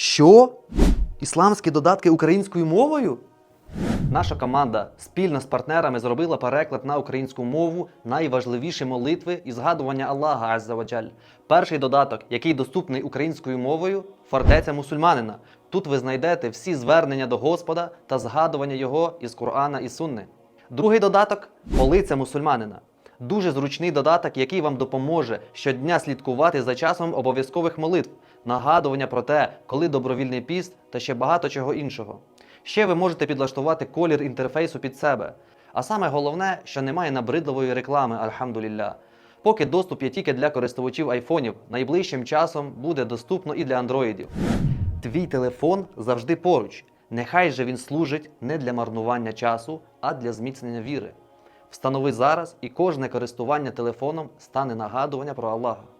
Що? Ісламські додатки українською мовою? Наша команда спільно з партнерами зробила переклад на українську мову найважливіші молитви і згадування Аллаха Аззаваджаль. Перший додаток, який доступний українською мовою фортеця мусульманина. Тут ви знайдете всі звернення до Господа та згадування його із Корана і Сунни. Другий додаток полиця мусульманина. Дуже зручний додаток, який вам допоможе щодня слідкувати за часом обов'язкових молитв, нагадування про те, коли добровільний піст та ще багато чого іншого. Ще ви можете підлаштувати колір інтерфейсу під себе. А саме головне, що немає набридливої реклами, альхамдулілля. Поки доступ є тільки для користувачів айфонів, найближчим часом буде доступно і для андроїдів. Твій телефон завжди поруч. Нехай же він служить не для марнування часу, а для зміцнення віри. Встанови зараз, і кожне користування телефоном стане нагадування про Аллаха.